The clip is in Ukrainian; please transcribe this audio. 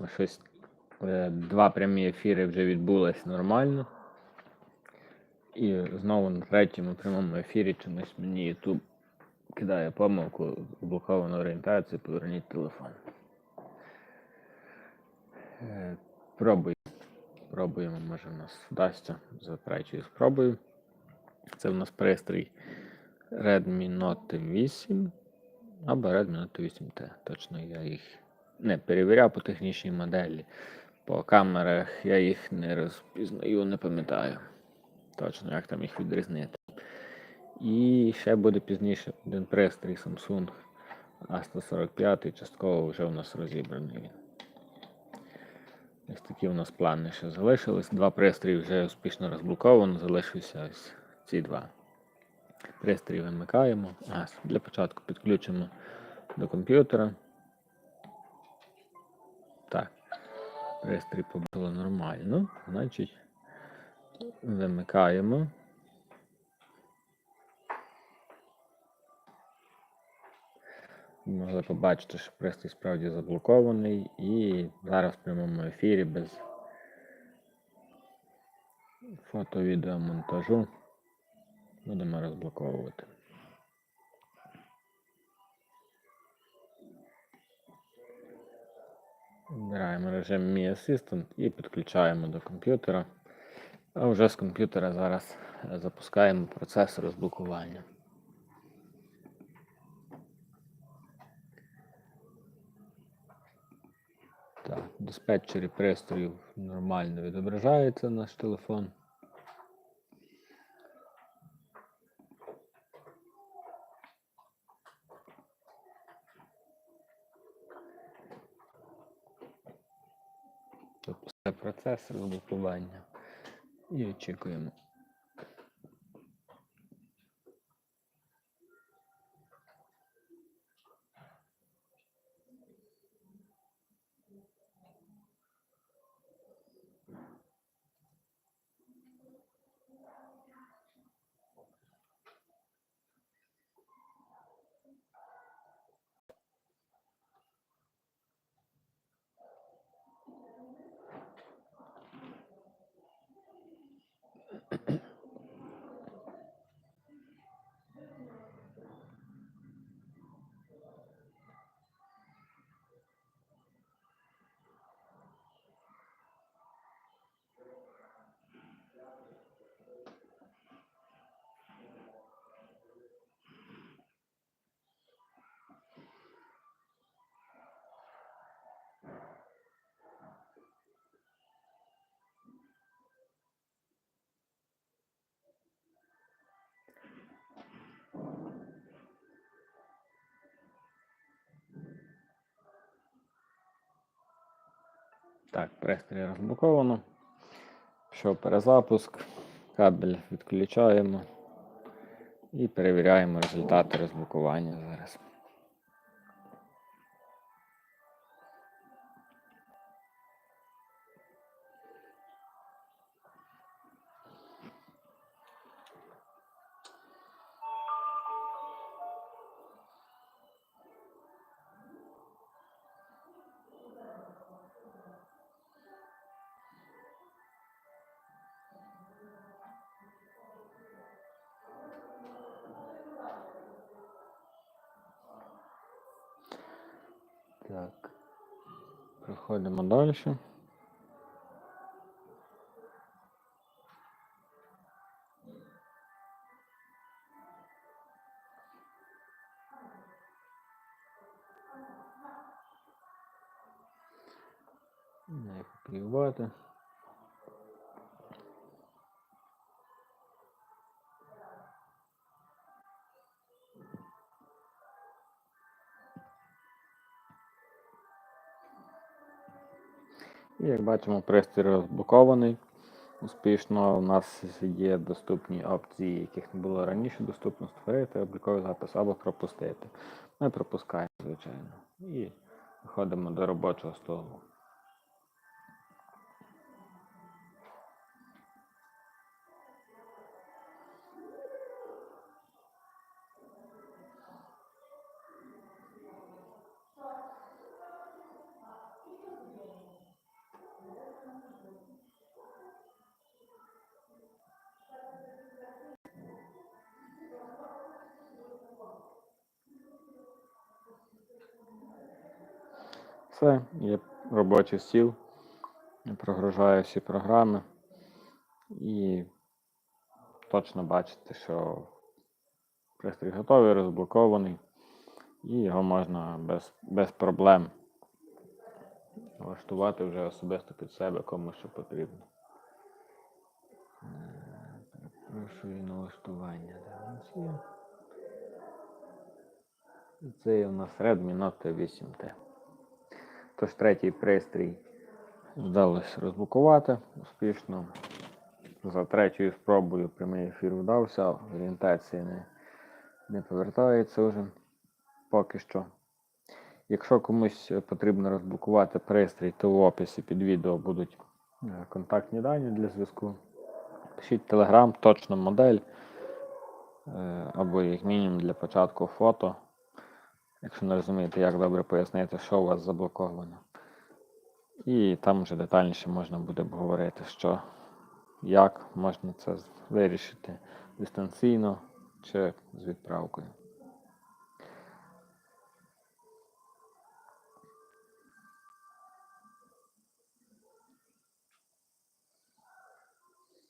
Бо щось е, два прямі ефіри вже відбулись нормально. І знову на третьому прямому ефірі чомусь мені YouTube кидає помилку, блоковано орієнтацію, поверніть телефон. Е, Пробуй. Пробуємо, може в нас вдасться за третьою спробою. Це в нас пристрій Redmi Note 8 або Redmi Note 8T. Точно я їх не перевіряв по технічній моделі. По камерах я їх не розпізнаю, не пам'ятаю. Точно, як там їх відрізнити. І ще буде пізніше один пристрій Samsung A145, частково вже у нас розібраний він. Ось такі у нас плани ще залишились. Два пристрої вже успішно розблоковано, залишилися ось ці два. Пристрій вимикаємо. А, для початку підключимо до комп'ютера. Так. Пристрій побило нормально. Значить, вимикаємо. Могли побачити, що пристрій справді заблокований і зараз в прямому ефірі без фото-відеомонтажу будемо розблоковувати. Вибираємо режим Mi Assistant і підключаємо до комп'ютера. А вже з комп'ютера зараз е, запускаємо процес розблокування. Так, диспетчері пристроїв нормально відображається наш телефон. Процес розблокування. І очікуємо. Так, пристрій розблоковано. Пішов перезапуск, кабель відключаємо і перевіряємо результати розблокування зараз. Так. Проходимо далі. Не копіювати. Як бачимо, пристрій розблокований. Успішно у нас є доступні опції, яких не було раніше доступно створити обліковий запис або пропустити. Ми пропускаємо, звичайно. І виходимо до робочого столу. Все, є робочий стіл, прогружаю всі програми і точно бачите, що пристрій готовий, розблокований, і його можна без, без проблем влаштувати вже особисто під себе, кому що потрібно. Перепрошую налаштування. Це є у нас Redmi Note 8T. Тож третій пристрій вдалося розблокувати успішно. За третьою спробою прямий ефір вдався, орієнтація не, не повертається вже поки що. Якщо комусь потрібно розблокувати пристрій, то в описі під відео будуть е, контактні дані для зв'язку. Пишіть Telegram, точно модель, е, або як мінімум для початку фото. Якщо не розумієте, як добре пояснити, що у вас заблоковано. І там вже детальніше можна буде обговорити, що, як можна це вирішити дистанційно чи з відправкою.